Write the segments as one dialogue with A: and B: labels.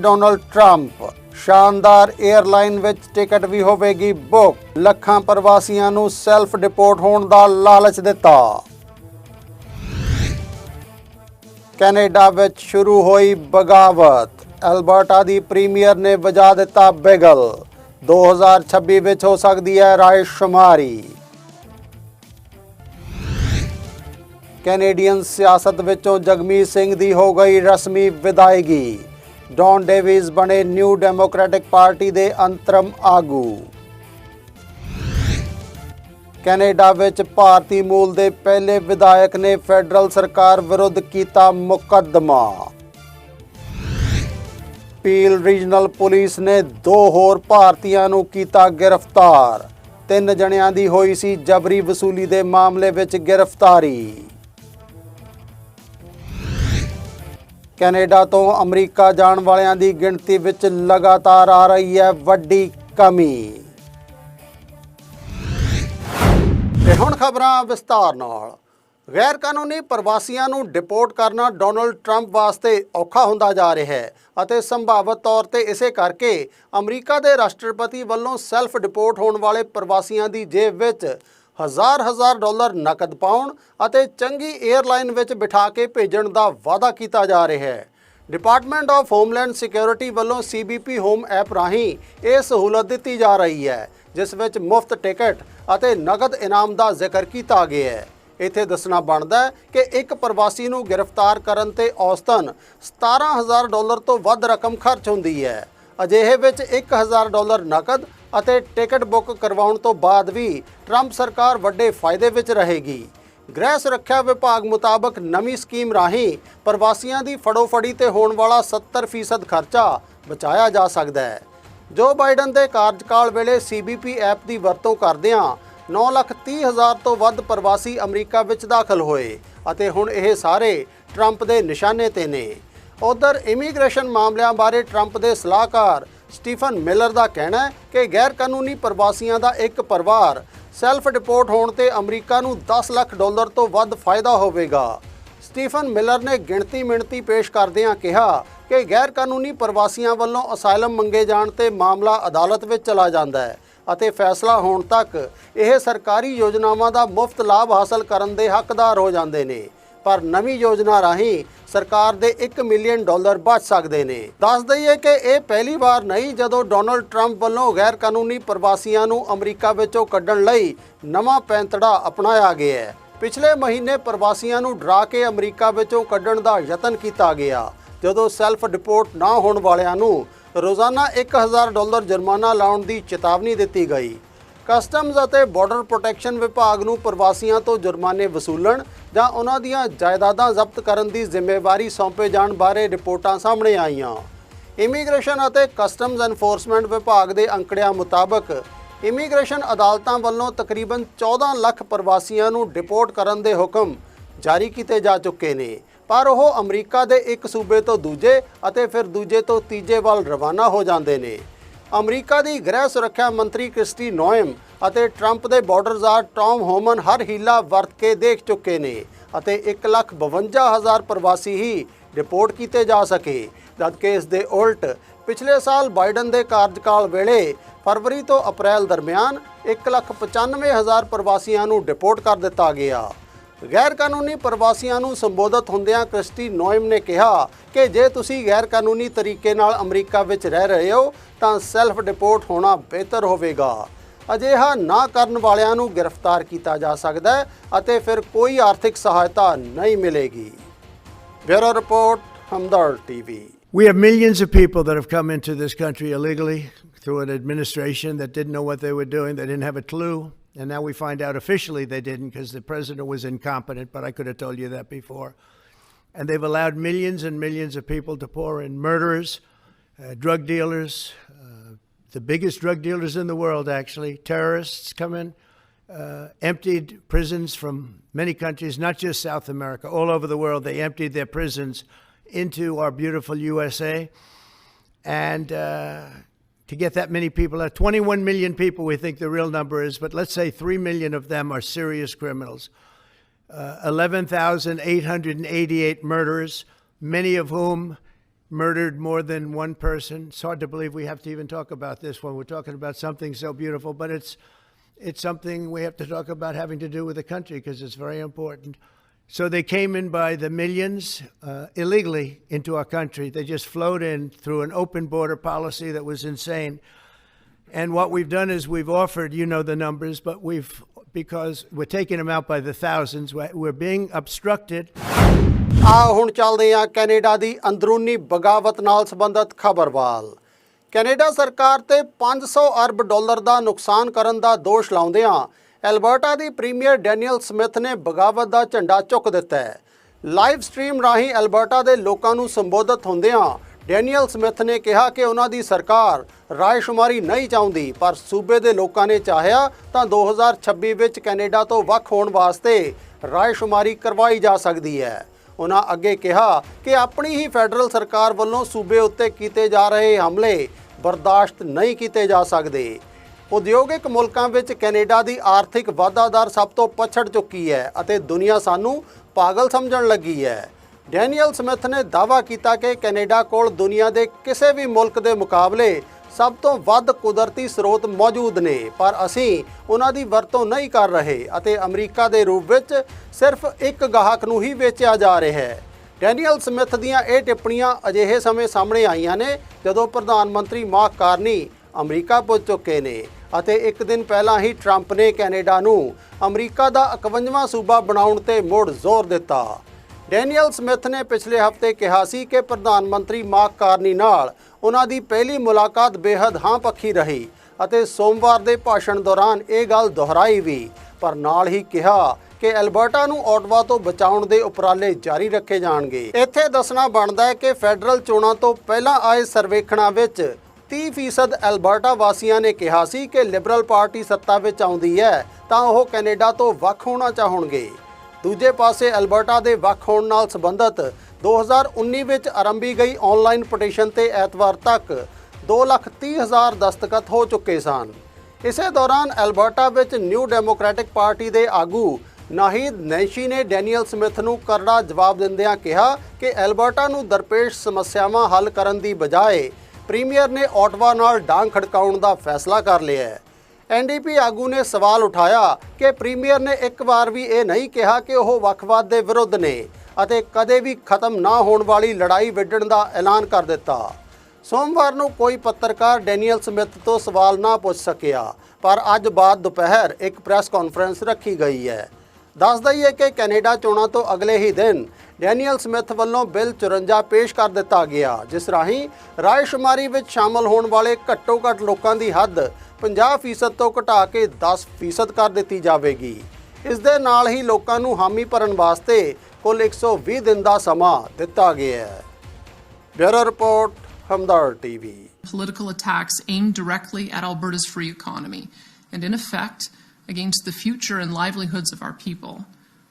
A: Donald Trump. ਸ਼ਾਨਦਾਰ airline ਵਿੱਚ ticket ਵੀ ਹੋਵੇਗੀ ਬੁੱਕ। ਲੱਖਾਂ ਪ੍ਰਵਾਸੀਆਂ ਨੂੰ ਸੈਲਫ ਡਿਪੋਰਟ ਹੋਣ ਦਾ ਲਾਲਚ ਦਿੱਤਾ। ਕੈਨੇਡਾ ਵਿੱਚ ਸ਼ੁਰੂ ਹੋਈ ਬਗਾਵਤ। ਐਲਬਰਟਾ ਦੀ ਪ੍ਰੀਮੀਅਰ ਨੇ ਵਜਾ ਦਿੱਤਾ ਬਿਗਲ। 2026 ਵਿੱਚ ਹੋ ਸਕਦੀ ਹੈ ਰਾਏ ਸ਼ੁਮਾਰੀ ਕੈਨੇਡੀਅਨ ਸਿਆਸਤ ਵਿੱਚੋਂ ਜਗਮੀਤ ਸਿੰਘ ਦੀ ਹੋ ਗਈ ਰਸਮੀ ਵਿਦਾਇਗੀ। ਡੌਨ ਡੇਵਿਸ ਬਣੇ ਨਿਊ ਡੈਮੋਕ੍ਰੈਟਿਕ ਪਾਰਟੀ ਦੇ ਅੰਤਰਮ ਆਗੂ। ਕੈਨੇਡਾ ਵਿੱਚ ਭਾਰਤੀ ਮੂਲ ਦੇ ਪਹਿਲੇ ਵਿਧਾਇਕ ਨੇ ਫੈਡਰਲ ਸਰਕਾਰ ਵਿਰੁੱਧ ਕੀਤਾ ਮੁਕੱਦਮਾ। ਪੀਲ ਰੀਜਨਲ ਪੁਲਿਸ ਨੇ ਦੋ ਹੋਰ ਭਾਰਤੀਆਂ ਨੂੰ ਕੀਤਾ ਗ੍ਰਿਫਤਾਰ। ਤਿੰਨ ਜਣਿਆਂ ਦੀ ਹੋਈ ਸੀ ਜਬਰੀ ਵਸੂਲੀ ਦੇ ਮਾਮਲੇ ਵਿੱਚ ਗ੍ਰਿਫਤਾਰੀ। ਕੈਨੇਡਾ ਤੋਂ ਅਮਰੀਕਾ ਜਾਣ ਵਾਲਿਆਂ ਦੀ ਗਿਣਤੀ ਵਿੱਚ ਲਗਾਤਾਰ ਆ ਰਹੀ ਹੈ ਵੱਡੀ ਕਮੀ। ਤੇ ਹੁਣ ਖਬਰਾਂ ਵਿਸਤਾਰ ਨਾਲ। ਗੈਰ ਕਾਨੂੰਨੀ ਪ੍ਰਵਾਸੀਆਂ ਨੂੰ ਡਿਪੋਰਟ ਕਰਨਾ ਡੋਨਲਡ ਟਰੰਪ ਵਾਸਤੇ ਔਖਾ ਹੁੰਦਾ ਜਾ ਰਿਹਾ ਹੈ ਅਤੇ ਸੰਭਾਵਤ ਤੌਰ ਤੇ ਇਸੇ ਕਰਕੇ ਅਮਰੀਕਾ ਦੇ ਰਾਸ਼ਟਰਪਤੀ ਵੱਲੋਂ ਸੈਲਫ ਡਿਪੋਰਟ ਹੋਣ ਵਾਲੇ ਪ੍ਰਵਾਸੀਆਂ ਦੀ ਜੇਬ ਵਿੱਚ ਹਜ਼ਾਰ ਹਜ਼ਾਰ ਡਾਲਰ ਨਕਦ ਪਾਉਣ ਅਤੇ ਚੰਗੀ 에ਅਰਲਾਈਨ ਵਿੱਚ ਬਿਠਾ ਕੇ ਭੇਜਣ ਦਾ ਵਾਅਦਾ ਕੀਤਾ ਜਾ ਰਿਹਾ ਹੈ। ਡਿਪਾਰਟਮੈਂਟ ਆਫ ਹੋਮਲੈਂਡ ਸਿਕਿਉਰਿਟੀ ਵੱਲੋਂ CBP ਹੋਮ ਐਪ ਰਾਹੀਂ ਇਹ ਸਹੂਲਤ ਦਿੱਤੀ ਜਾ ਰਹੀ ਹੈ, ਜਿਸ ਵਿੱਚ ਮੁਫਤ ਟਿਕਟ ਅਤੇ ਨਗਦ ਇਨਾਮ ਦਾ ਜ਼ਿਕਰ ਕੀਤਾ ਗਿਆ ਹੈ। ਇੱਥੇ ਦੱਸਣਾ ਬਣਦਾ ਹੈ ਕਿ ਇੱਕ ਪ੍ਰਵਾਸੀ ਨੂੰ ਗ੍ਰਿਫਤਾਰ ਕਰਨ ਤੇ ਔਸਤਨ 17000 ਡਾਲਰ ਤੋਂ ਵੱਧ ਰਕਮ ਖਰਚ ਹੁੰਦੀ ਹੈ। ਅਜਿਹੇ ਵਿੱਚ 1000 ਡਾਲਰ ਨਕਦ ਅਤੇ ਟਿਕਟ ਬੁੱਕ ਕਰਵਾਉਣ ਤੋਂ ਬਾਅਦ ਵੀ ਟਰੰਪ ਸਰਕਾਰ ਵੱਡੇ ਫਾਇਦੇ ਵਿੱਚ ਰਹੇਗੀ। ਗ੍ਰਹਿ ਸੁਰੱਖਿਆ ਵਿਭਾਗ ਮੁਤਾਬਕ ਨਵੀਂ ਸਕੀਮ ਰਾਹੀਂ ਪ੍ਰਵਾਸੀਆਂ ਦੀ ਫੜੋਫੜੀ ਤੇ ਹੋਣ ਵਾਲਾ 70% ਖਰਚਾ ਬਚਾਇਆ ਜਾ ਸਕਦਾ ਹੈ। ਜੋ ਬਾਈਡਨ ਦੇ ਕਾਰਜਕਾਲ ਵੇਲੇ CBP ਐਪ ਦੀ ਵਰਤੋਂ ਕਰਦਿਆਂ 9,30,000 ਤੋਂ ਵੱਧ ਪ੍ਰਵਾਸੀ ਅਮਰੀਕਾ ਵਿੱਚ ਦਾਖਲ ਹੋਏ ਅਤੇ ਹੁਣ ਇਹ ਸਾਰੇ ਟਰੰਪ ਦੇ ਨਿਸ਼ਾਨੇ ਤੇ ਨੇ। ਉਧਰ ਇਮੀਗ੍ਰੇਸ਼ਨ ਮਾਮਲਿਆਂ ਬਾਰੇ ਟਰੰਪ ਦੇ ਸਲਾਹਕਾਰ ਸਟੀਫਨ ਮਿਲਰ ਦਾ ਕਹਿਣਾ ਹੈ ਕਿ ਗੈਰ ਕਾਨੂੰਨੀ ਪ੍ਰਵਾਸੀਆਂ ਦਾ ਇੱਕ ਪਰਿਵਾਰ ਸੈਲਫ ਡਿਪੋਰਟ ਹੋਣ ਤੇ ਅਮਰੀਕਾ ਨੂੰ 10 ਲੱਖ ਡਾਲਰ ਤੋਂ ਵੱਧ ਫਾਇਦਾ ਹੋਵੇਗਾ। ਸਟੀਫਨ ਮਿਲਰ ਨੇ ਗਿਣਤੀ ਮਿਣਤੀ ਪੇਸ਼ ਕਰਦਿਆਂ ਕਿਹਾ ਕਿ ਗੈਰ ਕਾਨੂੰਨੀ ਪ੍ਰਵਾਸੀਆਂ ਵੱਲੋਂ ਅਸਾਈਲਮ ਮੰਗੇ ਜਾਣ ਤੇ ਮਾਮਲਾ ਅਦਾਲਤ ਵਿੱਚ ਚਲਾ ਜਾਂਦਾ ਹੈ ਅਤੇ ਫੈਸਲਾ ਹੋਣ ਤੱਕ ਇਹ ਸਰਕਾਰੀ ਯੋਜਨਾਵਾਂ ਦਾ ਮੁਫਤ ਲਾਭ ਹਾਸਲ ਕਰਨ ਦੇ ਹੱਕਦਾਰ ਹੋ ਜਾਂਦੇ ਨੇ। ਪਰ ਨਵੀਂ ਯੋਜਨਾ ਰਾਹੀਂ ਸਰਕਾਰ ਦੇ 1 ਮਿਲੀਅਨ ਡਾਲਰ ਬਚ ਸਕਦੇ ਨੇ। ਦੱਸ ਦਈਏ ਕਿ ਇਹ ਪਹਿਲੀ ਵਾਰ ਨਹੀਂ ਜਦੋਂ ਡੋਨਲਡ ਟਰੰਪ ਵੱਲੋਂ ਗੈਰ ਕਾਨੂੰਨੀ ਪ੍ਰਵਾਸੀਆਂ ਨੂੰ ਅਮਰੀਕਾ ਵਿੱਚੋਂ ਕੱਢਣ ਲਈ ਨਵਾਂ ਪੈਂਤੜਾ ਅਪਣਾਇਆ ਗਿਆ ਹੈ। ਪਿਛਲੇ ਮਹੀਨੇ ਪ੍ਰਵਾਸੀਆਂ ਨੂੰ ਡਰਾ ਕੇ ਅਮਰੀਕਾ ਵਿੱਚੋਂ ਕੱਢਣ ਦਾ ਯਤਨ ਕੀਤਾ ਗਿਆ। ਜਦੋਂ ਸੈਲਫ ਡਿਪੋਰਟ ਨਾ ਹੋਣ ਵਾਲਿਆਂ ਨੂੰ ਰੋਜ਼ਾਨਾ 1000 ਡਾਲਰ ਜੁਰਮਾਨਾ ਲਾਉਣ ਦੀ ਚੇਤਾਵਨੀ ਦਿੱਤੀ ਗਈ। ਕਸਟਮਜ਼ ਅਤੇ ਬਾਰਡਰ ਪ੍ਰੋਟੈਕਸ਼ਨ ਵਿਭਾਗ ਨੂੰ ਪ੍ਰਵਾਸੀਆਂ ਤੋਂ ਜੁਰਮਾਨੇ ਵਸੂਲਣ ਜਾਂ ਉਹਨਾਂ ਦੀਆਂ ਜਾਇਦਾਦਾਂ ਜ਼ਬਤ ਕਰਨ ਦੀ ਜ਼ਿੰਮੇਵਾਰੀ ਸੌਂਪੇ ਜਾਣ ਬਾਰੇ ਰਿਪੋਰਟਾਂ ਸਾਹਮਣੇ ਆਈਆਂ। ਇਮੀਗ੍ਰੇਸ਼ਨ ਅਤੇ ਕਸਟਮਜ਼ ਐਨਫੋਰਸਮੈਂਟ ਵਿਭਾਗ ਦੇ ਅੰਕੜਿਆਂ ਮੁਤਾਬਕ ਇਮੀਗ੍ਰੇਸ਼ਨ ਅਦਾਲਤਾਂ ਵੱਲੋਂ ਤਕਰੀਬਨ 14 ਲੱਖ ਪ੍ਰਵਾਸੀਆਂ ਨੂੰ ਡਿਪੋਰਟ ਕਰਨ ਦੇ ਹੁਕਮ ਜਾਰੀ ਕੀਤੇ ਜਾ ਚੁੱਕੇ ਨੇ। ਪਰ ਉਹ ਅਮਰੀਕਾ ਦੇ ਇੱਕ ਸੂਬੇ ਤੋਂ ਦੂਜੇ ਅਤੇ ਫਿਰ ਦੂਜੇ ਤੋਂ ਤੀਜੇ ਵੱਲ ਰਵਾਨਾ ਹੋ ਜਾਂਦੇ ਨੇ। ਅਮਰੀਕਾ ਦੀ ਗ੍ਰਹਿ ਸੁਰੱਖਿਆ ਮੰਤਰੀ ਕ੍ਰਿਸਟੀ ਨੋਇਮ ਅਤੇ ਟਰੰਪ ਦੇ ਬਾਰਡਰ ਜ਼ਾਰ ਟੌਮ ਹੋਮਨ ਹਰ ਹੀਲਾ ਵਰਤ ਕੇ ਦੇਖ ਚੁੱਕੇ ਨੇ ਅਤੇ 152000 ਪ੍ਰਵਾਸੀ ਹੀ ਰਿਪੋਰਟ ਕੀਤੇ ਜਾ ਸਕੇ। ਜਦਕਿ ਇਸ ਦੇ ਉਲਟ ਪਿਛਲੇ ਸਾਲ ਬਾਈਡਨ ਦੇ ਕਾਰਜਕਾਲ ਵੇਲੇ ਫਰਵਰੀ ਤੋਂ ਅਪ੍ਰੈਲ ਦਰਮਿਆਨ 195000 ਪ੍ਰਵਾਸੀਆਂ ਨੂੰ ਡਿਪੋਰਟ ਕਰ ਦਿੱਤਾ ਗਿਆ। ਗੈਰ ਕਾਨੂੰਨੀ ਪ੍ਰਵਾਸੀਆਂ ਨੂੰ ਸੰਬੋਧਿਤ ਹੁੰਦਿਆਂ ਕ੍ਰਿਸਟੀ ਨੋਇਮ ਨੇ ਕਿਹਾ ਕਿ ਜੇ ਤੁਸੀਂ ਗੈਰ ਕਾਨੂੰਨੀ ਤਰੀਕੇ ਨਾਲ ਅਮਰੀਕਾ ਵਿੱਚ ਰਹਿ ਰਹੇ ਹੋ, ਤਾਂ ਸੈਲਫ ਡਿਪੋਰਟ ਹੋਣਾ ਬਿਹਤਰ ਹੋਵੇਗਾ। ਅਜਿਹਾ ਨਾ ਕਰਨ ਵਾਲਿਆਂ ਨੂੰ ਗ੍ਰਿਫਤਾਰ ਕੀਤਾ ਜਾ ਸਕਦਾ ਹੈ ਅਤੇ ਫਿਰ ਕੋਈ ਆਰਥਿਕ ਸਹਾਇਤਾ ਨਹੀਂ ਮਿਲੇਗੀ bureau report Hamdard TV
B: We have millions of people that have come into this country illegally through an administration that didn't know what they were doing. They didn't have a clue. And now we find out officially they didn't because the president was incompetent, but I could have told you that before. And they've allowed millions and millions of people to pour in murderers, uh, drug dealers, uh, the biggest drug dealers in the world, actually, terrorists come in, uh, emptied prisons from many countries, not just South America, all over the world. They emptied their prisons into our beautiful USA. And uh, to get that many people out, 21 million people we think the real number is, but let's say 3 million of them are serious criminals. Uh, 11,888 murderers, many of whom murdered more than one person. It's hard to believe we have to even talk about this when we're talking about something so beautiful, but it's it's something we have to talk about having to do with the country because it's very important. So they came in by the millions uh, illegally into our country. They just flowed in through an open border policy that was insane. And what we've done is we've offered, you know the numbers, but we've, because we're taking them out by the thousands, we're we're being obstructed.
A: ਆ ਹੁਣ ਚੱਲਦੇ ਆ Canada ਦੀ ਅੰਦਰੂਨੀ ਬਗਾਵਤ ਨਾਲ ਸੰਬੰਧਿਤ ਖਬਰ ਵੱਲ। ਕੈਨੇਡਾ ਸਰਕਾਰ ਤੇ 500 ਅਰਬ ਡਾਲਰ ਦਾ ਨੁਕਸਾਨ ਕਰਨ ਦਾ ਦੋਸ਼ ਲਾਉਂਦਿਆਂ ਐਲਬਰਟਾ ਦੀ ਪ੍ਰੀਮੀਅਰ ਡੈਨੀਅਲ ਸਮਿਥ ਨੇ ਬਗਾਵਤ ਦਾ ਝੰਡਾ ਚੁੱਕ ਦਿੱਤਾ ਹੈ। ਲਾਈਵ ਸਟ੍ਰੀਮ ਰਾਹੀਂ ਐਲਬਰਟਾ ਦੇ ਲੋਕਾਂ ਨੂੰ ਸੰਬੋਧਿਤ ਹੁੰਦਿਆਂ ਡੈਨੀਅਲ ਸਮਿਥ ਨੇ ਕਿਹਾ ਕਿ ਉਹਨਾਂ ਦੀ ਸਰਕਾਰ ਰਾਇਸ਼ੁਮਾਰੀ ਨਹੀਂ ਚਾਹੁੰਦੀ, ਪਰ ਸੂਬੇ ਦੇ ਲੋਕਾਂ ਨੇ ਚਾਹਿਆ ਤਾਂ 2026 ਵਿੱਚ ਕੈਨੇਡਾ ਤੋਂ ਵੱਖ ਹੋਣ ਵਾਸਤੇ ਰਾਇਸ਼ੁਮਾਰੀ ਕਰਵਾਈ ਜਾ ਸਕਦੀ ਹੈ। ਉਹਨਾਂ ਅੱਗੇ ਕਿਹਾ ਕਿ ਆਪਣੀ ਹੀ ਫੈਡਰਲ ਸਰਕਾਰ ਵੱਲੋਂ ਸੂਬੇ ਉੱਤੇ ਕੀਤੇ ਜਾ ਰਹੇ ਹਮਲੇ ਬਰਦਾਸ਼ਤ ਨਹੀਂ ਕੀਤੇ ਜਾ ਸਕਦੇ। ਉਦਯੋਗਿਕ ਮੁਲਕਾਂ ਵਿੱਚ ਕੈਨੇਡਾ ਦੀ ਆਰਥਿਕ ਵਾਧਾ ਦਰ ਸਭ ਤੋਂ ਪਛੜ ਚੁੱਕੀ ਹੈ ਅਤੇ ਦੁਨੀਆ ਸਾਨੂੰ ਪਾਗਲ ਸਮਝਣ ਲੱਗੀ ਹੈ। ਡੈਨੀਅਲ ਸਮਿਥ ਨੇ ਦਾਅਵਾ ਕੀਤਾ ਕਿ ਕੈਨੇਡਾ ਕੋਲ ਦੁਨੀਆ ਦੇ ਕਿਸੇ ਵੀ ਮੁਲਕ ਦੇ ਮੁਕਾਬਲੇ ਸਭ ਤੋਂ ਵੱਧ ਕੁਦਰਤੀ ਸਰੋਤ ਮੌਜੂਦ ਨੇ, ਪਰ ਅਸੀਂ ਉਹਨਾਂ ਦੀ ਵਰਤੋਂ ਨਹੀਂ ਕਰ ਰਹੇ ਅਤੇ ਅਮਰੀਕਾ ਦੇ ਰੂਪ ਵਿੱਚ ਸਿਰਫ ਇੱਕ ਗਾਹਕ ਨੂੰ ਹੀ ਵੇਚਿਆ ਜਾ ਰਿਹਾ ਹੈ। ਡੈਨੀਅਲ ਸਮਿਥ ਦੀਆਂ ਇਹ ਟਿੱਪਣੀਆਂ ਅਜਿਹੇ ਸਮੇਂ ਸਾਹਮਣੇ ਆਈਆਂ ਨੇ ਜਦੋਂ ਪ੍ਰਧਾਨ ਮੰਤਰੀ ਮਾਰਕ ਕਾਰਨੀ ਅਮਰੀਕਾ ਪੁੱਜ ਚੁੱਕੇ ਨੇ ਅਤੇ ਇੱਕ ਦਿਨ ਪਹਿਲਾਂ ਹੀ ਟਰੰਪ ਨੇ ਕੈਨੇਡਾ ਨੂੰ ਅਮਰੀਕਾ ਦਾ 51ਵਾਂ ਸੂਬਾ ਬਣਾਉਣ ਤੇ ਮੁੜ ਜ਼ੋਰ ਦਿੱਤਾ। ਡੈਨੀਅਲ ਸਮਿਥ ਨੇ ਪਿਛਲੇ ਹਫ਼ਤੇ ਕਿਹਾ ਸੀ ਕਿ ਪ੍ਰਧਾਨ ਮੰਤਰੀ ਮਾਰਕ ਕਾਰਨੀ ਨਾਲ ਉਹਨਾਂ ਦੀ ਪਹਿਲੀ ਮੁਲਾਕਾਤ ਬੇहद ਹਾਂ ਪੱਖੀ ਰਹੀ ਅਤੇ ਸੋਮਵਾਰ ਦੇ ਭਾਸ਼ਣ ਦੌਰਾਨ ਇਹ ਗੱਲ ਦੁਹਰਾਈ ਵੀ। ਪਰ ਨਾਲ ਹੀ ਕਿਹਾ ਕਿ ਐਲਬਰਟਾ ਨੂੰ ਓਟਵਾ ਤੋਂ ਬਚਾਉਣ ਦੇ ਉਪਰਾਲੇ ਜਾਰੀ ਰੱਖੇ ਜਾਣਗੇ। ਇੱਥੇ ਦੱਸਣਾ ਬਣਦਾ ਹੈ ਕਿ ਫੈਡਰਲ ਚੋਣਾਂ ਤੋਂ ਪਹਿਲਾਂ ਆਏ ਸਰਵੇਖਣਾਂ ਵਿੱਚ 30% ਐਲਬਰਟਾ ਵਾਸੀਆਂ ਨੇ ਕਿਹਾ ਸੀ ਕਿ ਲਿਬਰਲ ਪਾਰਟੀ ਸੱਤਾ ਵਿੱਚ ਆਉਂਦੀ ਹੈ, ਤਾਂ ਉਹ ਕੈਨੇਡਾ ਤੋਂ ਵੱਖ ਹੋਣਾ ਚਾਹਣਗੇ। ਦੂਜੇ ਪਾਸੇ ਐਲਬਰਟਾ ਦੇ ਵੱਖ ਹੋਣ ਨਾਲ ਸੰਬੰਧਿਤ 2019 ਵਿੱਚ ਆਰੰਭੀ ਗਈ ਆਨਲਾਈਨ ਪਟੀਸ਼ਨ ਤੇ ਐਤਵਾਰ ਤੱਕ 230000 ਦਸਤਖਤ ਹੋ ਚੁੱਕੇ ਸਨ। ਇਸੇ ਦੌਰਾਨ ਐਲਬਰਟਾ ਵਿੱਚ ਨਿਊ ਡੈਮੋਕ੍ਰੈਟਿਕ ਪਾਰਟੀ ਦੇ ਆਗੂ ਨਾਹੀਦ ਨੈਂਸ਼ੀ ਨੇ ਡੈਨੀਅਲ ਸਮਿਥ ਨੂੰ ਕਰੜਾ ਜਵਾਬ ਦਿੰਦਿਆਂ ਕਿਹਾ ਕਿ ਐਲਬਰਟਾ ਨੂੰ ਦਰਪੇਸ਼ ਸਮੱਸਿਆਵਾਂ ਹੱਲ ਕਰਨ ਦੀ ਬਜਾਏ ਪ੍ਰੀਮੀਅਰ ਨੇ ਓਟਵਾ ਨਾਲ ਡਾਂਗ ਖੜਕਾਉਣ ਦਾ ਫੈਸਲਾ ਕਰ ਲਿਆ ਹੈ। ਐਨਡੀਪੀ ਆਗੂ ਨੇ ਸਵਾਲ ਉਠਾਇਆ ਕਿ ਪ੍ਰੀਮੀਅਰ ਨੇ ਇੱਕ ਵਾਰ ਵੀ ਇਹ ਨਹੀਂ ਕਿਹਾ ਕਿ ਉਹ ਵੱਖਵਾਦ ਦੇ ਵਿਰੁੱਧ ਨੇ। ਅਤੇ ਕਦੇ ਵੀ ਖਤਮ ਨਾ ਹੋਣ ਵਾਲੀ ਲੜਾਈ ਵਿੱਢਣ ਦਾ ਐਲਾਨ ਕਰ ਦਿੱਤਾ। ਸੋਮਵਾਰ ਨੂੰ ਕੋਈ ਪੱਤਰਕਾਰ ਡੈਨੀਅਲ ਸਮਿਥ ਤੋਂ ਸਵਾਲ ਨਾ ਪੁੱਛ ਸਕਿਆ, ਪਰ ਅੱਜ ਬਾਅਦ ਦੁਪਹਿਰ ਇੱਕ ਪ੍ਰੈਸ ਕਾਨਫਰੰਸ ਰੱਖੀ ਗਈ ਹੈ। ਦੱਸ ਦਈਏ ਕਿ ਕੈਨੇਡਾ ਚੋਣਾਂ ਤੋਂ ਅਗਲੇ ਹੀ ਦਿਨ ਡੈਨੀਅਲ ਸਮਿਥ ਵੱਲੋਂ ਬਿੱਲ 54 ਪੇਸ਼ ਕਰ ਦਿੱਤਾ ਗਿਆ, ਜਿਸ ਰਾਹੀਂ ਰਾਇਸ਼ੁਮਾਰੀ ਵਿੱਚ ਸ਼ਾਮਲ ਹੋਣ ਵਾਲੇ ਘੱਟੋ-ਘੱਟ ਲੋਕਾਂ ਦੀ ਹੱਦ 50% ਤੋਂ ਘਟਾ ਕੇ 10% ਕਰ ਦਿੱਤੀ ਜਾਵੇਗੀ। ਇਸ ਦੇ ਨਾਲ ਹੀ ਲੋਕਾਂ ਨੂੰ ਹਾਮੀ ਭਰਨ ਵਾਸਤੇ ਕੁੱਲ 120 ਦਿਨ ਦਾ ਸਮਾਂ ਦਿੱਤਾ ਗਿਆ ਹੈ bureau report Hamdard TV
C: political attacks aimed directly at Alberta's free economy and, in effect, against the future and livelihoods of our people.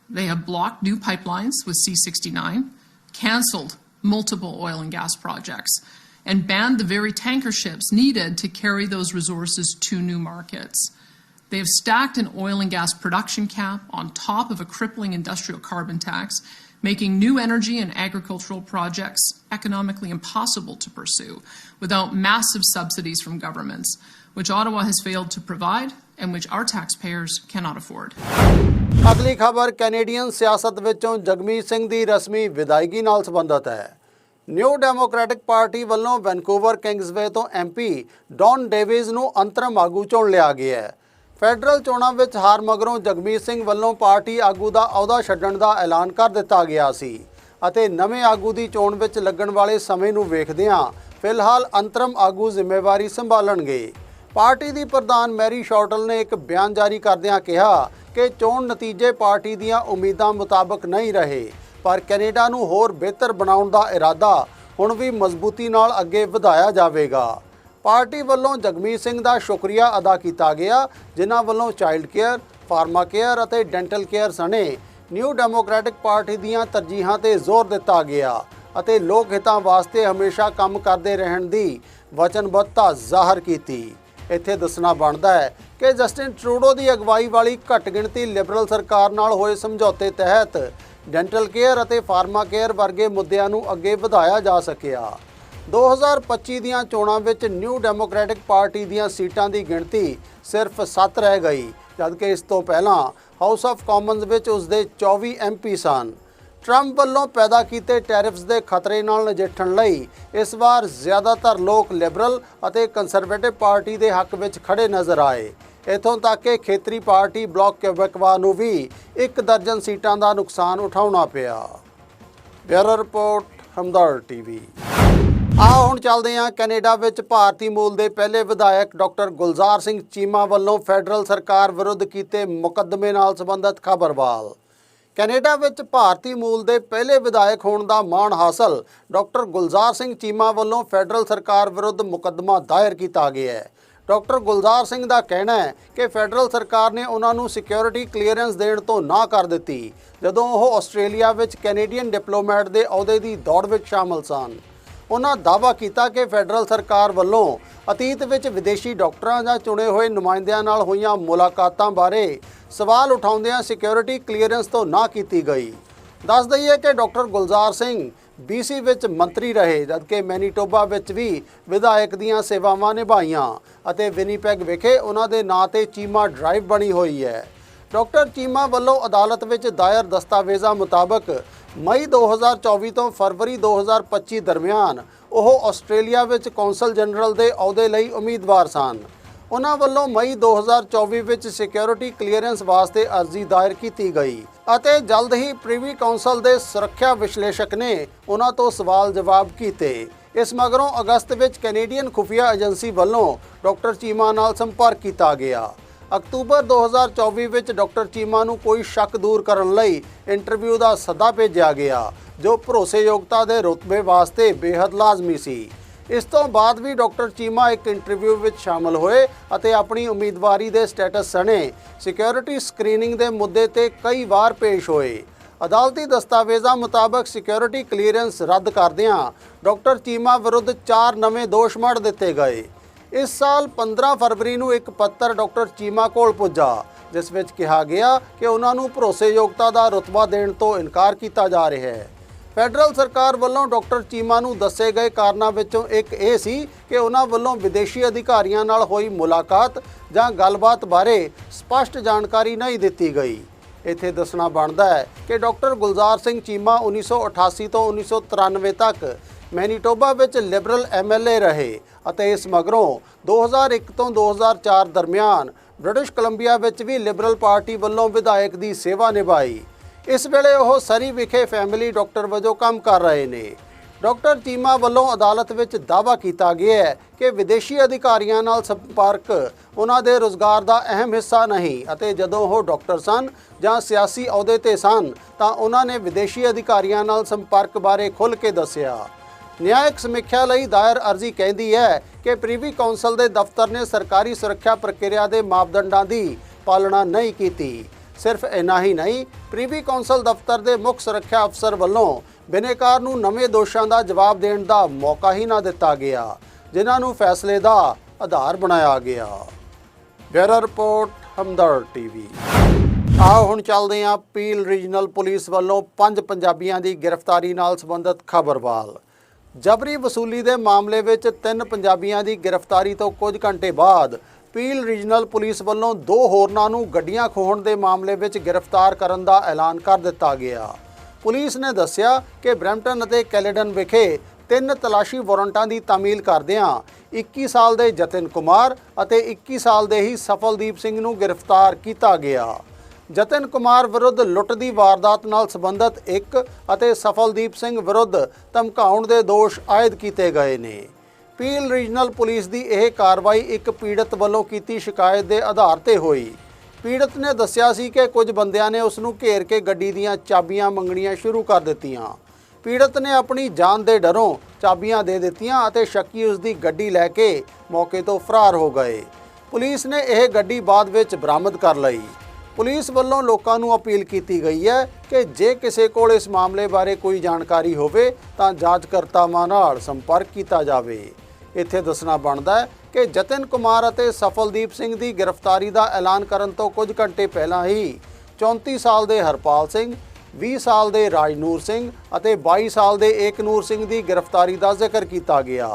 C: They have blocked new pipelines with C69, cancelled multiple oil and gas projects, and banned the very tanker ships needed to carry those resources to new markets. They have stacked an oil and gas production cap on top of a crippling industrial carbon tax, making new energy and agricultural projects economically impossible to pursue without massive subsidies from governments, which Ottawa has failed to provide and which our taxpayers cannot afford.
A: ਅਗਲੀ ਖਬਰ Canadian ਸਿਆਸਤ ਵਿੱਚੋਂ ਜਗਮੀਤ ਸਿੰਘ ਦੀ ਰਸਮੀ ਵਿਦਾਇਗੀ ਨਾਲ ਸੰਬੰਧਿਤ ਹੈ New Democratic Party ਵੱਲੋਂ ਵੈਨਕੂਵਰ ਕਿੰਗਸਵੇ ਤੋਂ ਐਮਪੀ ਡੌਨ ਡੇਵਿਸ ਨੂੰ ਅੰਤਰਮ ਆਗੂ ਚੁਣ ਲਿਆ ਗਿਆ ਹੈ ਫੈਡਰਲ ਚੋਣਾਂ ਵਿੱਚ ਹਾਰ ਮਗਰੋਂ ਜਗਮੀਤ ਸਿੰਘ ਵੱਲੋਂ ਪਾਰਟੀ ਆਗੂ ਦਾ ਅਹੁਦਾ ਛੱਡਣ ਦਾ ਐਲਾਨ ਕਰ ਦਿੱਤਾ ਗਿਆ ਸੀ ਅਤੇ ਨਵੇਂ ਆਗੂ ਦੀ ਚੋਣ ਵਿੱਚ ਲੱਗਣ ਵਾਲੇ ਸਮੇਂ ਨੂੰ ਵੇਖਦਿਆਂ ਫਿਲਹਾਲ ਅੰਤਰਮ ਆਗੂ ਜ਼ਿੰਮੇਵਾਰੀ ਸੰਭਾਲਣਗੇ। ਪਾਰਟੀ ਦੀ ਪ੍ਰਧਾਨ ਮੈਰੀ ਸ਼ਾਰਟਲ ਨੇ ਇੱਕ ਬਿਆਨ ਜਾਰੀ ਕਰਦਿਆਂ ਕਿਹਾ ਕਿ ਚੋਣ ਨਤੀਜੇ ਪਾਰਟੀ ਦੀਆਂ ਉਮੀਦਾਂ ਮੁਤਾਬਕ ਨਹੀਂ ਰਹੇ, ਪਰ ਕੈਨੇਡਾ ਨੂੰ ਹੋਰ ਬਿਹਤਰ ਬਣਾਉਣ ਦਾ ਇਰਾਦਾ ਹੁਣ ਵੀ ਮਜ਼ਬੂਤੀ ਨਾਲ ਅੱਗੇ ਵਧਾਇਆ ਜਾਵੇਗਾ। ਪਾਰਟੀ ਵੱਲੋਂ ਜਗਮੀਤ ਸਿੰਘ ਦਾ ਸ਼ੁਕਰੀਆ ਅਦਾ ਕੀਤਾ ਗਿਆ, ਜਿਨ੍ਹਾਂ ਵੱਲੋਂ ਚਾਈਲਡ ਕੇਅਰ, ਫਾਰਮਾ ਕੇਅਰ ਅਤੇ ਡੈਂਟਲ ਕੇਅਰ ਸਣੇ ਨਿਊ ਡੈਮੋਕ੍ਰੈਟਿਕ ਪਾਰਟੀ ਦੀਆਂ ਤਰਜੀਹਾਂ ਤੇ ਜ਼ੋਰ ਦਿੱਤਾ ਗਿਆ ਅਤੇ ਲੋਕ ਹਿੱਤਾਂ ਵਾਸਤੇ ਹਮੇਸ਼ਾ ਕੰਮ ਕਰਦੇ ਰਹਿਣ ਦੀ ਵਚਨਬੱਧਤਾ ਜ਼ਾਹਰ ਕੀਤੀ। ਇੱਥੇ ਦੱਸਣਾ ਬਣਦਾ ਹੈ ਕਿ ਜਸਟਿਨ ਟਰੂਡੋ ਦੀ ਅਗਵਾਈ ਵਾਲੀ ਘੱਟ ਗਿਣਤੀ ਲਿਬਰਲ ਸਰਕਾਰ ਨਾਲ ਹੋਏ ਸਮਝੌਤੇ ਤਹਿਤ ਡੈਂਟਲ ਕੇਅਰ ਅਤੇ ਫਾਰਮਾ ਕੇਅਰ ਵਰਗੇ ਮੁੱਦਿਆਂ ਨੂੰ ਅੱਗੇ ਵਧਾਇਆ ਜਾ ਸਕਿਆ। 2025 ਦੀਆਂ ਚੋਣਾਂ ਵਿੱਚ ਨਿਊ ਡੈਮੋਕ੍ਰੈਟਿਕ ਪਾਰਟੀ ਦੀਆਂ ਸੀਟਾਂ ਦੀ ਗਿਣਤੀ ਸਿਰਫ 7 ਰਹਿ ਗਈ, ਜਦਕਿ ਇਸ ਤੋਂ ਪਹਿਲਾਂ ਹਾਊਸ ਆਫ ਕਾਮਨਜ਼ ਵਿੱਚ ਉਸ ਦੇ 24 ਐਮਪੀ ਸਨ। ਟਰੰਪ ਵੱਲੋਂ ਪੈਦਾ ਕੀਤੇ ਟੈਰਿਫਸ ਦੇ ਖਤਰੇ ਨਾਲ ਨਜਿੱਠਣ ਲਈ ਇਸ ਵਾਰ ਜ਼ਿਆਦਾਤਰ ਲੋਕ ਲਿਬਰਲ ਅਤੇ ਕੰਜ਼ਰਵੇਟਿਵ ਪਾਰਟੀ ਦੇ ਹੱਕ ਵਿੱਚ ਖੜੇ ਨਜ਼ਰ ਆਏ। ਇਥੋਂ ਤੱਕ ਕਿ ਖੇਤਰੀ ਪਾਰਟੀ ਬਲਾਕ ਕਿਊਬੈਕਵਾ ਨੂੰ ਵੀ ਇੱਕ ਦਰਜਨ ਸੀਟਾਂ ਦਾ ਨੁਕਸਾਨ ਉਠਾਉਣਾ ਪਿਆ। Bureau report Hamdard TV. ਆਓ ਹੁਣ ਚੱਲਦੇ ਹਾਂ ਕੈਨੇਡਾ ਵਿੱਚ ਭਾਰਤੀ ਮੂਲ ਦੇ ਪਹਿਲੇ ਵਿਧਾਇਕ ਡਾਕਟਰ ਗੁਲਜ਼ਾਰ ਸਿੰਘ ਚੀਮਾ ਵੱਲੋਂ ਫੈਡਰਲ ਸਰਕਾਰ ਵਿਰੁੱਧ ਕੀਤੇ ਮੁਕੱਦਮੇ ਨਾਲ ਸੰਬੰਧਿਤ ਖਬਰਵਾਲ। ਕੈਨੇਡਾ ਵਿੱਚ ਭਾਰਤੀ ਮੂਲ ਦੇ ਪਹਿਲੇ ਵਿਧਾਇਕ ਹੋਣ ਦਾ ਮਾਣ ਹਾਸਲ ਡਾਕਟਰ ਗੁਲਜ਼ਾਰ ਸਿੰਘ ਚੀਮਾ ਵੱਲੋਂ ਫੈਡਰਲ ਸਰਕਾਰ ਵਿਰੁੱਧ ਮੁਕੱਦਮਾ ਦਾਇਰ ਕੀਤਾ ਗਿਆ ਹੈ। ਡਾਕਟਰ ਗੁਲਜ਼ਾਰ ਸਿੰਘ ਦਾ ਕਹਿਣਾ ਹੈ ਕਿ ਫੈਡਰਲ ਸਰਕਾਰ ਨੇ ਉਹਨਾਂ ਨੂੰ ਸਿਕਿਉਰਿਟੀ ਕਲੀਅਰੈਂਸ ਦੇਣ ਤੋਂ ਨਾ ਕਰ ਦਿੱਤੀ, ਜਦੋਂ ਉਹ ਆਸਟ੍ਰੇਲੀਆ ਵਿੱਚ ਕੈਨੇਡੀਅਨ ਡਿਪਲੋਮੈਟ ਦੇ ਅਹੁਦੇ ਦੀ ਦੌੜ ਵਿੱਚ ਸ਼ਾਮਲ ਸਨ। ਉਹਨਾਂ ਦਾਅਵਾ ਕੀਤਾ ਕਿ ਫੈਡਰਲ ਸਰਕਾਰ ਵੱਲੋਂ ਅਤੀਤ ਵਿੱਚ ਵਿਦੇਸ਼ੀ ਡਾਕਟਰਾਂ ਜਾਂ ਚੁਣੇ ਹੋਏ ਨੁਮਾਇੰਦਿਆਂ ਨਾਲ ਹੋਈਆਂ ਮੁਲਾਕਾਤਾਂ ਬਾਰੇ ਸਵਾਲ ਉਠਾਉਂਦਿਆਂ ਸਿਕਿਉਰਿਟੀ ਕਲੀਅਰੈਂਸ ਤੋਂ ਨਾ ਕੀਤੀ ਗਈ। ਦੱਸ ਦਈਏ ਕਿ ਡਾਕਟਰ ਗੁਲਜ਼ਾਰ ਸਿੰਘ BC ਵਿੱਚ ਮੰਤਰੀ ਰਹੇ, ਜਦਕਿ ਮੈਨੀਟੋਬਾ ਵਿੱਚ ਵੀ ਵਿਧਾਇਕ ਦੀਆਂ ਸੇਵਾਵਾਂ ਨਿਭਾਈਆਂ ਅਤੇ ਵਿਨੀਪੈਗ ਵਿਖੇ ਉਹਨਾਂ ਦੇ ਨਾਂ ਤੇ ਚੀਮਾ ਡਰਾਈਵ ਬਣੀ ਹੋਈ ਹੈ। ਡਾਕਟਰ ਚੀਮਾ ਵੱਲੋਂ ਅਦਾਲਤ ਵਿੱਚ ਦਾਇਰ ਦਸਤਾਵੇਜ਼ਾਂ ਮੁਤਾਬਕ ਮਈ 2024 ਤੋਂ ਫਰਵਰੀ 2025 ਦਰਮਿਆਨ ਉਹ ਆਸਟ੍ਰੇਲੀਆ ਵਿੱਚ ਕੌਂਸਲ ਜਨਰਲ ਦੇ ਅਹੁਦੇ ਲਈ ਉਮੀਦਵਾਰ ਸਨ। ਉਹਨਾਂ ਵੱਲੋਂ ਮਈ 2024 ਵਿੱਚ ਸਿਕਿਉਰਿਟੀ ਕਲੀਅਰੈਂਸ ਵਾਸਤੇ ਅਰਜ਼ੀ ਦਾਇਰ ਕੀਤੀ ਗਈ ਅਤੇ ਜਲਦ ਹੀ ਪ੍ਰੀਵੀ ਕਾਉਂਸਲ ਦੇ ਸੁਰੱਖਿਆ ਵਿਸ਼ਲੇਸ਼ਕ ਨੇ ਉਹਨਾਂ ਤੋਂ ਸਵਾਲ ਜਵਾਬ ਕੀਤੇ। ਇਸ ਮਗਰੋਂ ਅਗਸਤ ਵਿੱਚ ਕੈਨੇਡੀਅਨ ਖੁਫੀਆ ਏਜੰਸੀ ਵੱਲੋਂ ਡਾਕਟਰ ਚੀਮਾ ਨਾਲ ਸੰਪਰਕ ਕੀਤਾ ਗਿਆ। ਅਕਤੂਬਰ 2024 ਵਿੱਚ ਡਾਕਟਰ ਚੀਮਾ ਨੂੰ ਕੋਈ ਸ਼ੱਕ ਦੂਰ ਕਰਨ ਲਈ ਇੰਟਰਵਿਊ ਦਾ ਸੱਦਾ ਭੇਜਿਆ ਗਿਆ, ਜੋ ਭਰੋਸੇਯੋਗਤਾ ਦੇ ਰੁਤਬੇ ਵਾਸਤੇ ਬੇहद ਲਾਜ਼ਮੀ ਸੀ। ਇਸ ਤੋਂ ਬਾਅਦ ਵੀ ਡਾਕਟਰ ਚੀਮਾ ਇੱਕ ਇੰਟਰਵਿਊ ਵਿੱਚ ਸ਼ਾਮਲ ਹੋਏ ਅਤੇ ਆਪਣੀ ਉਮੀਦਵਾਰੀ ਦੇ ਸਟੇਟਸ ਸਣੇ। ਸਿਕਿਉਰਿਟੀ ਸਕਰੀਨਿੰਗ ਦੇ ਮੁੱਦੇ ਤੇ ਕਈ ਵਾਰ ਪੇਸ਼ ਹੋਏ। ਅਦਾਲਤੀ ਦਸਤਾਵੇਜ਼ਾਂ ਮੁਤਾਬਕ ਸਿਕਿਉਰਿਟੀ ਕਲੀਅਰੈਂਸ ਰੱਦ ਕਰਦਿਆਂ ਡਾਕਟਰ ਚੀਮਾ ਵਿਰੁੱਧ ਚਾਰ ਨਵੇਂ ਦੋਸ਼ ਮੜ ਦਿੱਤੇ ਗਏ। ਇਸ ਸਾਲ 15 ਫਰਵਰੀ ਨੂੰ ਇੱਕ ਪੱਤਰ ਡਾਕਟਰ ਚੀਮਾ ਕੋਲ ਪੁੱਜਾ, ਜਿਸ ਵਿੱਚ ਕਿਹਾ ਗਿਆ ਕਿ ਉਹਨਾਂ ਨੂੰ ਭਰੋਸੇਯੋਗਤਾ ਦਾ ਰੁਤਬਾ ਦੇਣ ਤੋਂ ਇਨਕਾਰ ਕੀਤਾ ਜਾ ਰਿਹਾ ਹੈ। ਫੈਡਰਲ ਸਰਕਾਰ ਵੱਲੋਂ ਡਾਕਟਰ ਚੀਮਾ ਨੂੰ ਦੱਸੇ ਗਏ ਕਾਰਨਾਂ ਵਿੱਚੋਂ ਇੱਕ ਇਹ ਸੀ ਕਿ ਉਹਨਾਂ ਵੱਲੋਂ ਵਿਦੇਸ਼ੀ ਅਧਿਕਾਰੀਆਂ ਨਾਲ ਹੋਈ ਮੁਲਾਕਾਤ ਜਾਂ ਗੱਲਬਾਤ ਬਾਰੇ ਸਪਸ਼ਟ ਜਾਣਕਾਰੀ ਨਹੀਂ ਦਿੱਤੀ ਗਈ। ਇੱਥੇ ਦੱਸਣਾ ਬਣਦਾ ਹੈ ਕਿ ਡਾਕਟਰ ਗੁਲਜ਼ਾਰ ਸਿੰਘ ਚੀਮਾ 1988 ਤੋਂ 1993 ਤੱਕ ਮੈਨੀਟੋਬਾ ਵਿੱਚ ਲਿਬਰਲ ਐਮਐਲਏ ਰਹੇ ਅਤੇ ਇਸ ਮਗਰੋਂ 2001 ਤੋਂ 2004 ਦਰਮਿਆਨ ਬ੍ਰਿਟਿਸ਼ ਕੋਲੰਬੀਆ ਵਿੱਚ ਵੀ ਲਿਬਰਲ ਪਾਰਟੀ ਵੱਲੋਂ ਵਿਧਾਇਕ ਦੀ ਸੇਵਾ ਨਿਭਾਈ। ਇਸ ਵੇਲੇ ਉਹ ਸਰੀ ਵਿਖੇ ਫੈਮਿਲੀ ਡਾਕਟਰ ਵਜੋਂ ਕੰਮ ਕਰ ਰਹੇ ਨੇ। ਡਾਕਟਰ ਚੀਮਾ ਵੱਲੋਂ ਅਦਾਲਤ ਵਿੱਚ ਦਾਅਵਾ ਕੀਤਾ ਗਿਆ ਹੈ ਕਿ ਵਿਦੇਸ਼ੀ ਅਧਿਕਾਰੀਆਂ ਨਾਲ ਸੰਪਰਕ ਉਹਨਾਂ ਦੇ ਰੋਜ਼ਗਾਰ ਦਾ ਅਹਿਮ ਹਿੱਸਾ ਨਹੀਂ ਅਤੇ ਜਦੋਂ ਉਹ ਡਾਕਟਰ ਸਨ ਜਾਂ ਸਿਆਸੀ ਅਹੁਦੇ ਤੇ ਸਨ ਤਾਂ ਉਹਨਾਂ ਨੇ ਵਿਦੇਸ਼ੀ ਅਧਿਕਾਰੀਆਂ ਨਾਲ ਸੰਪਰਕ ਬਾਰੇ ਖੁੱਲ੍ਹ ਕੇ ਦੱਸਿਆ। ਨਿਆਇਕ ਸਮੀਖਿਆ ਲਈ ਦਾਇਰ ਅਰਜ਼ੀ ਕਹਿੰਦੀ ਹੈ ਕਿ ਪ੍ਰੀਵੀ ਕੌਂਸਲ ਦੇ ਦਫ਼ਤਰ ਨੇ ਸਰਕਾਰੀ ਸੁਰੱਖਿਆ ਪ੍ਰਕਿਰਿਆ ਦੇ ਮਾਪਦੰਡਾਂ ਦੀ ਪਾਲਣਾ ਨਹੀਂ ਕੀਤੀ। ਸਿਰਫ ਇੰਨਾ ਹੀ ਨਹੀਂ, ਪ੍ਰੀਵੀ ਕੌਂਸਲ ਦਫ਼ਤਰ ਦੇ ਮੁੱਖ ਸੁਰੱਖਿਆ ਅਫਸਰ ਵੱਲੋਂ ਬਿਨੇਕਾਰ ਨੂੰ ਨਵੇਂ ਦੋਸ਼ਾਂ ਦਾ ਜਵਾਬ ਦੇਣ ਦਾ ਮੌਕਾ ਹੀ ਨਾ ਦਿੱਤਾ ਗਿਆ, ਜਿਨ੍ਹਾਂ ਨੂੰ ਫੈਸਲੇ ਦਾ ਆਧਾਰ ਬਣਾਇਆ ਗਿਆ। Bureau report Hamdard TV. ਆਓ ਹੁਣ ਚੱਲਦੇ ਹਾਂ ਪੀਲ ਰੀਜਨਲ ਪੁਲਿਸ ਵੱਲੋਂ ਪੰਜ ਪੰਜਾਬੀਆਂ ਦੀ ਗ੍ਰਿਫਤਾਰੀ ਨਾਲ ਸੰਬੰਧਿਤ ਖਬਰਵਾਲ ਜਬਰੀ ਵਸੂਲੀ ਦੇ ਮਾਮਲੇ ਵਿੱਚ ਤਿੰਨ ਪੰਜਾਬੀਆਂ ਦੀ ਗ੍ਰਿਫਤਾਰੀ ਤੋਂ ਕੁਝ ਘੰਟੇ ਬਾਅਦ ਪੀਲ ਰੀਜਨਲ ਪੁਲਿਸ ਵੱਲੋਂ ਦੋ ਹੋਰਨਾਂ ਨੂੰ ਗੱਡੀਆਂ ਖੋਹਣ ਦੇ ਮਾਮਲੇ ਵਿੱਚ ਗ੍ਰਿਫਤਾਰ ਕਰਨ ਦਾ ਐਲਾਨ ਕਰ ਦਿੱਤਾ ਗਿਆ। ਪੁਲਿਸ ਨੇ ਦੱਸਿਆ ਕਿ ਬਰੈਂਪਟਨ ਅਤੇ ਕੈਲੇਡਨ ਵਿਖੇ ਤਿੰਨ ਤਲਾਸ਼ੀ ਵਾਰੰਟਾਂ ਦੀ ਤਾਮੀਲ ਕਰਦਿਆਂ 21 ਸਾਲ ਦੇ ਜਤਨ ਕੁਮਾਰ ਅਤੇ 21 ਸਾਲ ਦੇ ਹੀ ਸਫਲਦੀਪ ਸਿੰਘ ਨੂੰ ਗ੍ਰਿਫਤਾਰ ਕੀਤਾ ਗਿਆ। ਜਤਨ ਕੁਮਾਰ ਵਿਰੁੱਧ ਲੁੱਟ ਦੀ ਵਾਰਦਾਤ ਨਾਲ ਸੰਬੰਧਿਤ ਇੱਕ ਅਤੇ ਸਫਲਦੀਪ ਸਿੰਘ ਵਿਰੁੱਧ ਧਮਕਾਉਣ ਦੇ ਦੋਸ਼ ਆਇਦ ਕੀਤੇ ਗਏ ਨੇ। ਪੀਲ ਰੀਜਨਲ ਪੁਲਿਸ ਦੀ ਇਹ ਕਾਰਵਾਈ ਇੱਕ ਪੀੜਤ ਵੱਲੋਂ ਕੀਤੀ ਸ਼ਿਕਾਇਤ ਦੇ ਆਧਾਰ ਤੇ ਹੋਈ। ਪੀੜਤ ਨੇ ਦੱਸਿਆ ਸੀ ਕਿ ਕੁਝ ਬੰਦਿਆਂ ਨੇ ਉਸ ਨੂੰ ਘੇਰ ਕੇ ਗੱਡੀ ਦੀਆਂ ਚਾਬੀਆਂ ਮੰਗਣੀਆਂ ਸ਼ੁਰੂ ਕਰ ਦਿੱਤੀਆਂ। ਪੀੜਤ ਨੇ ਆਪਣੀ ਜਾਨ ਦੇ ਡਰੋਂ ਚਾਬੀਆਂ ਦੇ ਦਿੱਤੀਆਂ ਅਤੇ ਸ਼ੱਕੀ ਉਸ ਦੀ ਗੱਡੀ ਲੈ ਕੇ ਮੌਕੇ ਤੋਂ ਫਰਾਰ ਹੋ ਗਏ। ਪੁਲਿਸ ਨੇ ਇਹ ਗੱਡੀ ਬਾਅਦ ਵਿੱਚ ਬਰਾਮਦ ਕਰ ਲਈ। ਪੁਲਿਸ ਵੱਲੋਂ ਲੋਕਾਂ ਨੂੰ ਅਪੀਲ ਕੀਤੀ ਗਈ ਹੈ ਕਿ ਜੇ ਕਿਸੇ ਕੋਲ ਇਸ ਮਾਮਲੇ ਬਾਰੇ ਕੋਈ ਜਾਣਕਾਰੀ ਹੋਵੇ ਤਾਂ ਜਾਂਚਕਰਤਾਵਾਂ ਨਾਲ ਸੰਪਰਕ ਕੀਤਾ ਜਾਵੇ। ਇੱਥੇ ਦੱਸਣਾ ਬਣਦਾ ਹੈ ਕਿ ਜਤਨ ਕੁਮਾਰ ਅਤੇ ਸਫਲਦੀਪ ਸਿੰਘ ਦੀ ਗ੍ਰਿਫਤਾਰੀ ਦਾ ਐਲਾਨ ਕਰਨ ਤੋਂ ਕੁਝ ਘੰਟੇ ਪਹਿਲਾਂ ਹੀ 34 ਸਾਲ ਦੇ ਹਰਪਾਲ ਸਿੰਘ 20 ਸਾਲ ਦੇ ਰਾਜਨੂਰ ਸਿੰਘ ਅਤੇ 22 ਸਾਲ ਦੇ ਏਕਨੂਰ ਸਿੰਘ ਦੀ ਗ੍ਰਿਫਤਾਰੀ ਦਾ ਜ਼ਿਕਰ ਕੀਤਾ ਗਿਆ।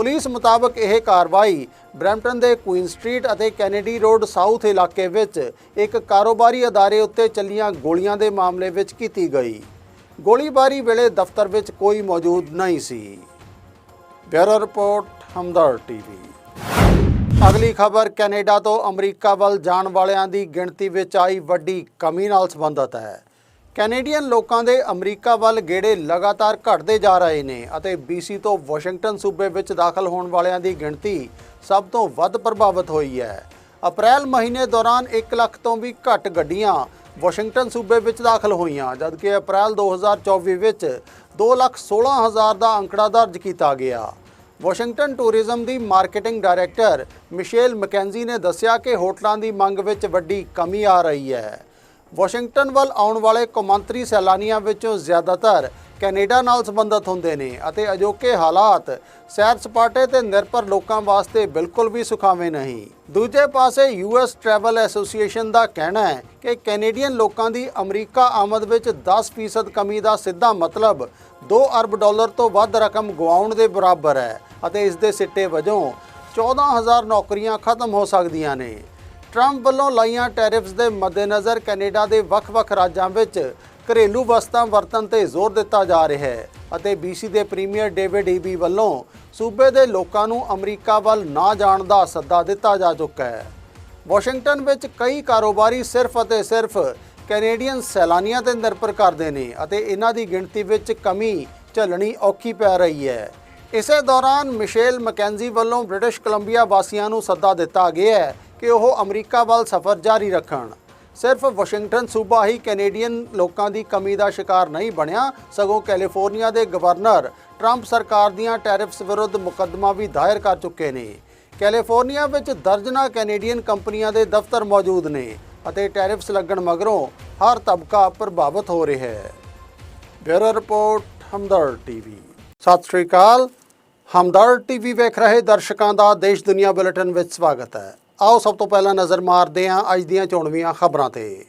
A: ਪੁਲਿਸ ਮੁਤਾਬਕ ਇਹ ਕਾਰਵਾਈ ਬਰੈਂਪਟਨ ਦੇ ਕੁਈਨ ਸਟਰੀਟ ਅਤੇ ਕੈਨੇਡੀ ਰੋਡ ਸਾਊਥ ਇਲਾਕੇ ਵਿੱਚ ਇੱਕ ਕਾਰੋਬਾਰੀ ਅਦਾਰੇ ਉੱਤੇ ਚੱਲੀਆਂ ਗੋਲੀਆਂ ਦੇ ਮਾਮਲੇ ਵਿੱਚ ਕੀਤੀ ਗਈ। ਗੋਲੀਬਾਰੀ ਵੇਲੇ ਦਫ਼ਤਰ ਵਿੱਚ ਕੋਈ ਮੌਜੂਦ ਨਹੀਂ ਸੀ। Bureau report Hamdard TV. ਅਗਲੀ ਖਬਰ, ਕੈਨੇਡਾ ਤੋਂ ਅਮਰੀਕਾ ਵੱਲ ਜਾਣ ਵਾਲਿਆਂ ਦੀ ਗਿਣਤੀ ਵਿੱਚ ਆਈ ਵੱਡੀ ਕਮੀ ਨਾਲ ਸੰਬੰਧਿਤ ਹੈ। ਕੈਨੇਡੀਅਨ ਲੋਕਾਂ ਦੇ ਅਮਰੀਕਾ ਵੱਲ ਗੇੜੇ ਲਗਾਤਾਰ ਘਟਦੇ ਜਾ ਰਹੇ ਨੇ ਅਤੇ BC ਤੋਂ ਵਾਸ਼ਿੰਗਟਨ ਸੂਬੇ ਵਿੱਚ ਦਾਖਲ ਹੋਣ ਵਾਲਿਆਂ ਦੀ ਗਿਣਤੀ ਸਭ ਤੋਂ ਵੱਧ ਪ੍ਰਭਾਵਿਤ ਹੋਈ ਹੈ। ਅਪ੍ਰੈਲ ਮਹੀਨੇ ਦੌਰਾਨ 1 ਲੱਖ ਤੋਂ ਵੀ ਘੱਟ ਗੱਡੀਆਂ ਵਾਸ਼ਿੰਗਟਨ ਸੂਬੇ ਵਿੱਚ ਦਾਖਲ ਹੋਈਆਂ, ਜਦਕਿ ਅਪ੍ਰੈਲ 2024 ਵਿੱਚ 216000 ਦਾ ਅੰਕੜਾ ਦਰਜ ਕੀਤਾ ਗਿਆ। ਵਾਸ਼ਿੰਗਟਨ ਟੂਰਿਜ਼ਮ ਦੀ ਮਾਰਕੀਟਿੰਗ ਡਾਇਰੈਕਟਰ ਮਿਸ਼ੇਲ ਮੈਕੈਂਜੀ ਨੇ ਦੱਸਿਆ ਕਿ ਹੋਟਲਾਂ ਦੀ ਮੰਗ ਵਿੱਚ ਵੱਡੀ ਕਮੀ ਆ ਰਹੀ ਹੈ। ਵਾਸ਼ਿੰਗਟਨ ਵੱਲ ਆਉਣ ਵਾਲੇ ਕੌਮਾਂਤਰੀ ਸੈਲਾਨੀਆਂ ਵਿੱਚੋਂ ਜ਼ਿਆਦਾਤਰ ਕੈਨੇਡਾ ਨਾਲ ਸੰਬੰਧਿਤ ਹੁੰਦੇ ਨੇ ਅਤੇ ਅਜੋਕੇ ਹਾਲਾਤ ਸੈਰ ਸਪਾਟੇ ਤੇ ਨਿਰਭਰ ਲੋਕਾਂ ਵਾਸਤੇ ਬਿਲਕੁਲ ਵੀ ਸੁਖਾਵੇਂ ਨਹੀਂ। ਦੂਜੇ ਪਾਸੇ ਯੂਐਸ ਟਰੈਵਲ ਐਸੋਸੀਏਸ਼ਨ ਦਾ ਕਹਿਣਾ ਹੈ ਕਿ ਕੈਨੇਡੀਅਨ ਲੋਕਾਂ ਦੀ ਅਮਰੀਕਾ ਆਮਦ ਵਿੱਚ 10% ਕਮੀ ਦਾ ਸਿੱਧਾ ਮਤਲਬ 2 ਅਰਬ ਡਾਲਰ ਤੋਂ ਵੱਧ ਰਕਮ ਗਵਾਉਣ ਦੇ ਬਰਾਬਰ ਹੈ ਅਤੇ ਇਸ ਦੇ ਸਿੱਟੇ ਵਜੋਂ 14000 ਨੌਕਰੀਆਂ ਖਤਮ ਹੋ ਸਕਦੀਆਂ ਨੇ। ਟਰੰਪ ਵੱਲੋਂ ਲਾਈਆਂ ਟੈਰਿਫਸ ਦੇ ਮੱਦੇਨਜ਼ਰ ਕੈਨੇਡਾ ਦੇ ਵੱਖ-ਵੱਖ ਰਾਜਾਂ ਵਿੱਚ ਘਰੇਲੂ ਵਸਤਾਂ ਵਰਤਣ ਤੇ ਜ਼ੋਰ ਦਿੱਤਾ ਜਾ ਰਿਹਾ ਹੈ ਅਤੇ BC ਦੇ ਪ੍ਰੀਮੀਅਰ ਡੇਵਿਡ ਈਬੀ ਵੱਲੋਂ ਸੂਬੇ ਦੇ ਲੋਕਾਂ ਨੂੰ ਅਮਰੀਕਾ ਵੱਲ ਨਾ ਜਾਣ ਦਾ ਸੱਦਾ ਦਿੱਤਾ ਜਾ ਚੁੱਕਾ ਹੈ। ਵਾਸ਼ਿੰਗਟਨ ਵਿੱਚ ਕਈ ਕਾਰੋਬਾਰੀ ਸਿਰਫ ਅਤੇ ਸਿਰਫ ਕੈਨੇਡੀਅਨ ਸੈਲਾਨੀਆਂ ਤੇ ਨਿਰਭਰ ਕਰਦੇ ਨੇ ਅਤੇ ਇਹਨਾਂ ਦੀ ਗਿਣਤੀ ਵਿੱਚ ਕਮੀ ਝੱਲਣੀ ਔਖੀ ਪੈ ਰਹੀ ਹੈ। ਇਸੇ ਦੌਰਾਨ ਮਿਸ਼ੇਲ ਮੈਕੈਂਜੀ ਵੱਲੋਂ ਬ੍ਰਿਟਿਸ਼ ਕੋਲੰਬੀਆ ਵਾਸੀਆਂ ਨੂੰ ਸੱਦਾ ਦਿੱਤਾ ਗਿਆ ਹੈ ਕਿ ਉਹ ਅਮਰੀਕਾ ਵੱਲ ਸਫ਼ਰ ਜਾਰੀ ਰੱਖਣ। ਸਿਰਫ ਵਾਸ਼ਿੰਗਟਨ ਸੂਬਾ ਹੀ ਕੈਨੇਡੀਅਨ ਲੋਕਾਂ ਦੀ ਕਮੀ ਦਾ ਸ਼ਿਕਾਰ ਨਹੀਂ ਬਣਿਆ, ਸਗੋਂ ਕੈਲੀਫੋਰਨੀਆ ਦੇ ਗਵਰਨਰ ਟਰੰਪ ਸਰਕਾਰ ਦੀਆਂ ਟੈਰਿਫਸ ਵਿਰੁੱਧ ਮੁਕੱਦਮਾ ਵੀ ਦਾਇਰ ਕਰ ਚੁੱਕੇ ਨੇ। ਕੈਲੀਫੋਰਨੀਆ ਵਿੱਚ ਦਰਜਨਾ ਕੈਨੇਡੀਅਨ ਕੰਪਨੀਆਂ ਦੇ ਦਫ਼ਤਰ ਮੌਜੂਦ ਨੇ ਅਤੇ ਟੈਰਿਫਸ ਲੱਗਣ ਮਗਰੋਂ ਹਰ ਤਬਕਾ ਪ੍ਰਭਾਵਿਤ ਹੋ ਰਿਹਾ ਹੈ। Bureau report Hamdard TV. ਸਤਿ ਸ਼੍ਰੀ ਅਕਾਲ। ਹਮਦਰ ਟੀਵੀ ਵੇਖ ਰਹੇ ਦਰਸ਼ਕਾਂ ਦਾ ਦੇਸ਼ ਦੁਨੀਆ ਬੁਲੇਟਿਨ ਵਿੱਚ ਸਵਾਗਤ ਹੈ। ਆਓ ਸਭ ਤੋਂ ਪਹਿਲਾਂ ਨਜ਼ਰ ਮਾਰਦੇ ਹਾਂ ਅੱਜ ਦੀਆਂ ਚੋਣਵੀਆਂ ਖਬਰਾਂ ਤੇ।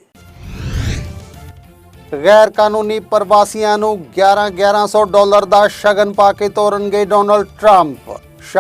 A: ਗੈਰ ਕਾਨੂੰਨੀ ਪ੍ਰਵਾਸੀਆਂ ਨੂੰ 11 1100 ਡਾਲਰ ਦਾ ਸ਼ਗਨ ਪਾ ਕੇ ਤੋਰਨਗੇ ਡੋਨਲਡ ਟਰੰਪ।